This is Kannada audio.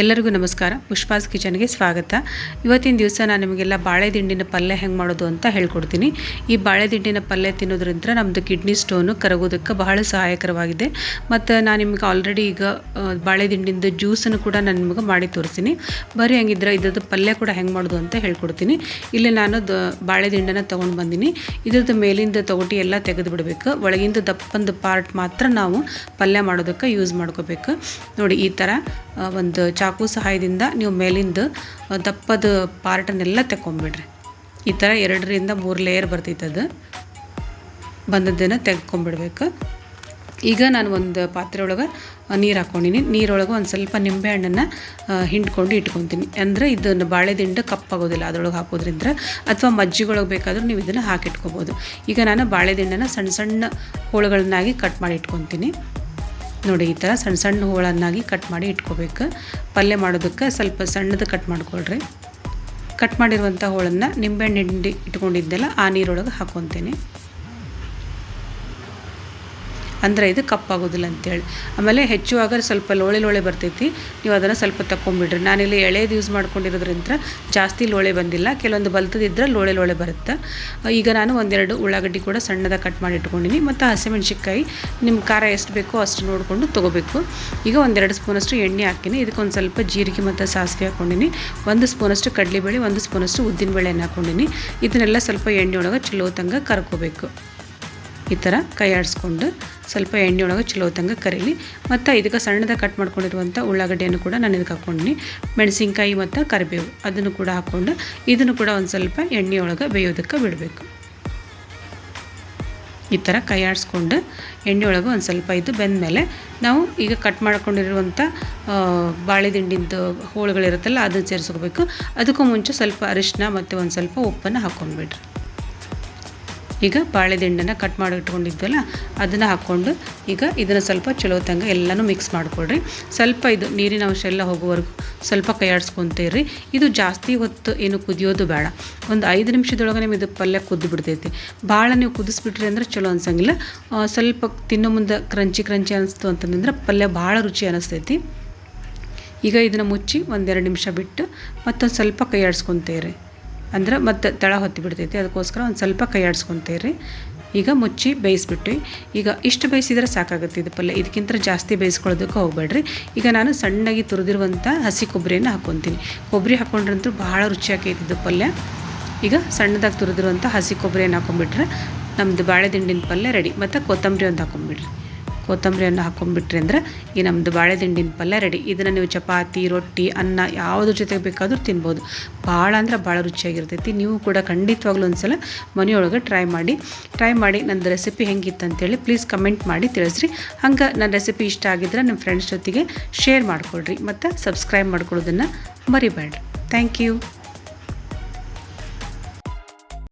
ಎಲ್ಲರಿಗೂ ನಮಸ್ಕಾರ. ಪುಷ್ಪಾಸ್ ಕಿಚನ್ಗೆ ಸ್ವಾಗತ. ಇವತ್ತಿನ ದಿವಸ ನಾನು ನಿಮಗೆಲ್ಲ ಬಾಳೆ ದಿಂಡಿನ ಪಲ್ಯ ಹೆಂಗೆ ಮಾಡೋದು ಅಂತ ಹೇಳ್ಕೊಡ್ತೀನಿ. ಈ ಬಾಳೆ ದಿಂಡಿನ ಪಲ್ಯ ತಿನ್ನೋದ್ರಿಂದ ನಮ್ಮದು ಕಿಡ್ನಿ ಸ್ಟೋನು ಕರಗೋದಕ್ಕೆ ಬಹಳ ಸಹಾಯಕರವಾಗಿದೆ. ಮತ್ತು ನಾನು ನಿಮ್ಗೆ ಆಲ್ರೆಡಿ ಈಗ ಬಾಳೆ ದಿಂಡಿಂದ ಜ್ಯೂಸನ್ನು ಕೂಡ ನಾನು ನಿಮಗೆ ಮಾಡಿ ತೋರಿಸ್ತೀನಿ. ಬರೀ ಹಂಗಿದ್ರೆ ಇದ್ರದ್ದು ಪಲ್ಯ ಕೂಡ ಹೆಂಗೆ ಮಾಡೋದು ಅಂತ ಹೇಳ್ಕೊಡ್ತೀನಿ. ಇಲ್ಲಿ ನಾನು ದ ಬಾಳೆ ದಿಂಡನ ತೊಗೊಂಡು ಬಂದೀನಿ. ಇದ್ರದ್ದು ಮೇಲಿಂದ ತೊಗೊಟ್ಟು ಎಲ್ಲ ತೆಗೆದು ಬಿಡಬೇಕು ಒಳಗಿಂದ ದಪ್ಪಂದು ಪಾರ್ಟ್ ಮಾತ್ರ ನಾವು ಪಲ್ಯ ಮಾಡೋದಕ್ಕೆ ಯೂಸ್ ಮಾಡ್ಕೋಬೇಕು. ನೋಡಿ ಈ ಥರ ಒಂದು ಚಾಕು ಸಹಾಯದಿಂದ ನೀವು ಮೇಲಿಂದ ದಪ್ಪದ ಪಾರ್ಟನ್ನೆಲ್ಲ ತೆಕ್ಕೊಂಬಿಡ್ರಿ. ಈ ಥರ ಎರಡರಿಂದ ಮೂರು ಲೇಯರ್ ಬರ್ತೈತದು ಬಂದದ್ದನ್ನು ತೆಗ್ಕೊಂಬಿಡ್ಬೇಕು ಈಗ ನಾನು ಒಂದು ಪಾತ್ರೆ ಒಳಗೆ ನೀರು ಹಾಕ್ಕೊಂಡಿನಿ ನೀರೊಳಗೆ ಒಂದು ಸ್ವಲ್ಪ ನಿಂಬೆಹಣ್ಣನ್ನು ಹಿಂಡ್ಕೊಂಡು ಇಟ್ಕೊತೀನಿ. ಅಂದರೆ ಇದನ್ನು ಬಾಳೆದಿಂಡು ಕಪ್ಪಾಗೋದಿಲ್ಲ ಅದರೊಳಗೆ ಹಾಕೋದ್ರಿಂದ. ಅಥವಾ ಮಜ್ಜಿಗೊಳಗೆ ಬೇಕಾದರೂ ನೀವು ಇದನ್ನು ಹಾಕಿಟ್ಕೋಬೋದು. ಈಗ ನಾನು ಬಾಳೆದಿಂಡನ್ನು ಸಣ್ಣ ಸಣ್ಣ ಹೋಳುಗಳನ್ನಾಗಿ ಕಟ್ ಮಾಡಿ ಇಟ್ಕೊತೀನಿ. ನೋಡಿ, ಈ ಥರ ಸಣ್ಣ ಸಣ್ಣ ಹೋಳನ್ನಾಗಿ ಕಟ್ ಮಾಡಿ ಇಟ್ಕೋಬೇಕು. ಪಲ್ಯ ಮಾಡೋದಕ್ಕೆ ಸ್ವಲ್ಪ ಸಣ್ಣದು ಕಟ್ ಮಾಡ್ಕೊಳ್ರಿ. ಕಟ್ ಮಾಡಿರುವಂಥ ಹೋಳನ್ನು ನಿಂಬೆಹಣ್ಣು ಹಿಂಡಿ ಇಟ್ಕೊಂಡಿದ್ದೆಲ್ಲ ಆ ನೀರೊಳಗೆ ಹಾಕ್ಕೊತೀನಿ ಅಂದರೆ ಇದು ಕಪ್ಪಾಗೋದಿಲ್ಲ ಅಂತೇಳಿ. ಆಮೇಲೆ ಹೆಚ್ಚುವಾಗ ಸ್ವಲ್ಪ ಲೋಳೆ ಲೋಳೆ ಬರ್ತೈತಿ. ನೀವು ಅದನ್ನು ಸ್ವಲ್ಪ ತಗೊಂಬಿಡ್ರಿ ನಾನಿಲ್ಲಿ ಎಳೆದು ಯೂಸ್ ಮಾಡ್ಕೊಂಡಿರೋದ್ರಿಂದ ಜಾಸ್ತಿ ಲೋಳೆ ಬಂದಿಲ್ಲ. ಕೆಲವೊಂದು ಬಲ್ತದಿದ್ದರೆ ಲೋಳೆ ಲೋಳೆ ಬರುತ್ತೆ. ಈಗ ನಾನು ಒಂದೆರಡು ಉಳ್ಳಾಗಡ್ಡಿ ಕೂಡ ಸಣ್ಣದಾಗಿ ಕಟ್ ಮಾಡಿ ಇಟ್ಕೊಂಡಿನಿ. ಮತ್ತು ಹಸಿಮೆಣ್ಸಿನ್ಕಾಯಿ ನಿಮ್ಮ ಖಾರ ಎಷ್ಟು ಬೇಕೋ ಅಷ್ಟು ನೋಡಿಕೊಂಡು ತೊಗೋಬೇಕು. ಈಗ ಒಂದೆರಡು ಸ್ಪೂನಷ್ಟು ಎಣ್ಣೆ ಹಾಕಿನಿ. ಇದಕ್ಕೊಂದು ಸ್ವಲ್ಪ ಜೀರಿಗೆ ಮತ್ತು ಸಾಸಿವೆ ಹಾಕ್ಕೊಂಡಿನಿ ಒಂದು ಸ್ಪೂನಷ್ಟು ಕಡಲೆಬೇಳೆ, ಒಂದು ಸ್ಪೂನಷ್ಟು ಉದ್ದಿನಬೇಳೆಯನ್ನು ಹಾಕ್ಕೊಂಡಿನಿ ಇದನ್ನೆಲ್ಲ ಸ್ವಲ್ಪ ಎಣ್ಣೆ ಒಳಗೆ ಚಲೋ ತಂಗ ಕರ್ಕೋಬೇಕು. ಈ ಥರ ಕೈ ಆಡಿಸ್ಕೊಂಡು ಸ್ವಲ್ಪ ಎಣ್ಣೆ ಒಳಗೆ ಚಲೋ ತಂಗ ಕರೀಲಿ. ಮತ್ತು ಇದಕ್ಕೆ ಸಣ್ಣದಾಗಿ ಕಟ್ ಮಾಡ್ಕೊಂಡಿರುವಂಥ ಉಳ್ಳಾಗಡ್ಡೆಯನ್ನು ಕೂಡ ನಾನು ಇದಕ್ಕೆ ಹಾಕ್ಕೊಂಡಿನಿ. ಮೆಣಸಿನ್ಕಾಯಿ ಮತ್ತು ಕರಿಬೇವು ಅದನ್ನು ಕೂಡ ಹಾಕ್ಕೊಂಡು ಇದನ್ನು ಕೂಡ ಒಂದು ಸ್ವಲ್ಪ ಎಣ್ಣೆ ಒಳಗೆ ಬೇಯೋದಕ್ಕೆ ಬಿಡಬೇಕು. ಈ ಥರ ಕೈ ಆಡಿಸ್ಕೊಂಡು ಎಣ್ಣೆ ಒಳಗೆ ಒಂದು ಸ್ವಲ್ಪ ಇದು ಬೆಂದಮೇಲೆ ನಾವು ಈಗ ಕಟ್ ಮಾಡ್ಕೊಂಡಿರುವಂಥ ಬಾಳೆದಿಂಡಿಂದು ಬಾಳೆ ದಿಂಡಿಂದು ಹೋಳುಗಳಿರುತ್ತಲ್ಲ ಅದನ್ನು ಸೇರಿಸ್ಕೋಬೇಕು. ಅದಕ್ಕೂ ಮುಂಚೆ ಸ್ವಲ್ಪ ಅರಿಶಿನ ಮತ್ತು ಒಂದು ಸ್ವಲ್ಪ ಉಪ್ಪನ್ನು ಹಾಕ್ಕೊಂಡ್ಬಿಡ್ರಿ. ಈಗ ಬಾಳೆದಿಂಡನ್ನು ಕಟ್ ಮಾಡಿ ಇಟ್ಕೊಂಡಿದ್ವಲ್ಲ, ಅದನ್ನು ಹಾಕ್ಕೊಂಡು ಈಗ ಇದನ್ನು ಸ್ವಲ್ಪ ಚಲೋ ತಂಗ ಎಲ್ಲನೂ ಮಿಕ್ಸ್ ಮಾಡಿಕೊಡ್ರಿ ಸ್ವಲ್ಪ ಇದು ನೀರಿನ ಅಂಶ ಎಲ್ಲ ಹೋಗುವವರೆಗೂ ಸ್ವಲ್ಪ ಕೈಯಾಡಿಸ್ಕೊತೀರಿ ಇದು ಜಾಸ್ತಿ ಹೊತ್ತು ಏನು ಕುದಿಯೋದು ಬೇಡ. ಒಂದು ಐದು ನಿಮಿಷದೊಳಗೆ ನಿಮ್ಮ ಇದು ಪಲ್ಯ ಕುದ್ದು ಬಿಡ್ತೈತಿ ಭಾಳ ನೀವು ಕುದಿಸ್ಬಿಟ್ರಿ ಅಂದ್ರೆ ಚಲೋ ಅನ್ಸಂಗಿಲ್ಲ. ಸ್ವಲ್ಪ ತಿನ್ನೋ ಮುಂದೆ ಕ್ರಂಚಿ ಕ್ರಂಚಿ ಅನಿಸ್ತು ಅಂತಂದ್ರೆ ಪಲ್ಯ ಭಾಳ ರುಚಿ ಅನಿಸ್ತೈತಿ. ಈಗ ಇದನ್ನು ಮುಚ್ಚಿ ಒಂದೆರಡು ನಿಮಿಷ ಬಿಟ್ಟು ಮತ್ತೊಂದು ಸ್ವಲ್ಪ ಕೈ ಆಡಿಸ್ಕೊತೀರಿ ಅಂದ್ರೆ ಮತ್ತೆ ತಳ ಹೊತ್ತಿ ಬಿಡ್ತೈತಿ. ಅದಕ್ಕೋಸ್ಕರ ಒಂದು ಸ್ವಲ್ಪ ಕೈ ಆಡಿಸ್ಕೊತೀರಿ ಈಗ ಮುಚ್ಚಿ ಬೇಯಿಸ್ಬಿಟ್ಟು ಈಗ ಇಷ್ಟು ಬೇಯಿಸಿದ್ರೆ ಸಾಕಾಗುತ್ತೆ ಇದು ಪಲ್ಯ. ಇದಕ್ಕಿಂತ ಜಾಸ್ತಿ ಬೇಯಿಸ್ಕೊಳ್ಳೋದಕ್ಕೆ ಹೋಗಬೇಡ್ರಿ. ಈಗ ನಾನು ಸಣ್ಣಗೆ ತುರಿದಿರುವಂಥ ಹಸಿ ಕೊಬ್ಬರಿಯನ್ನು ಹಾಕ್ಕೊತೀನಿ ಕೊಬ್ಬರಿ ಹಾಕ್ಕೊಂಡ್ರಂತೂ ಭಾಳ ರುಚಿಯಾಗೈತಿ ಇದು ಪಲ್ಯ. ಈಗ ಸಣ್ಣದಾಗಿ ತುರಿದಿರುವಂಥ ಹಸಿ ಕೊಬ್ಬರಿಯನ್ನು ಹಾಕೊಂಡ್ಬಿಟ್ರೆ ನಮ್ಮದು ಬಾಳೆ ದಿಂಡಿನ ಪಲ್ಯ ರೆಡಿ. ಮತ್ತು ಕೊತ್ತಂಬರಿ ಒಂದು ಹಾಕೊಂಡ್ಬಿಡ್ರಿ. ಕೊತ್ತಂಬರಿಯನ್ನು ಹಾಕೊಂಡ್ಬಿಟ್ರಿ ಅಂದ್ರೆ ಈ ನಮ್ಮದು ಬಾಳೆ ದಿಂಡಿನ ಪಲ್ಯ ರೆಡಿ ಇದನ್ನು ನೀವು ಚಪಾತಿ, ರೊಟ್ಟಿ, ಅನ್ನ ಯಾವುದ್ರ ಜೊತೆಗೆ ಬೇಕಾದರೂ ತಿನ್ಬೋದು. ಭಾಳ ಅಂದ್ರೆ ಭಾಳ ರುಚಿಯಾಗಿರ್ತೈತಿ. ನೀವು ಕೂಡ ಖಂಡಿತವಾಗ್ಲೂ ಒಂದ್ಸಲ ಮನೆಯೊಳಗೆ ಟ್ರೈ ಮಾಡಿ ಟ್ರೈ ಮಾಡಿ ನನ್ನ ರೆಸಿಪಿ ಹೆಂಗಿತ್ತು ಅಂತೇಳಿ ಪ್ಲೀಸ್ ಕಮೆಂಟ್ ಮಾಡಿ ತಿಳಿಸ್ರಿ. ಹಂಗೆ ನನ್ನ ರೆಸಿಪಿ ಇಷ್ಟ ಆಗಿದ್ರೆ ನಿಮ್ಮ ಫ್ರೆಂಡ್ಸ್ ಜೊತೆಗೆ ಶೇರ್ ಮಾಡಿಕೊಡ್ರಿ ಮತ್ತು ಸಬ್ಸ್ಕ್ರೈಬ್ ಮಾಡ್ಕೊಳ್ಳೋದನ್ನು ಮರಿಬೇಡ್ರಿ. Thank you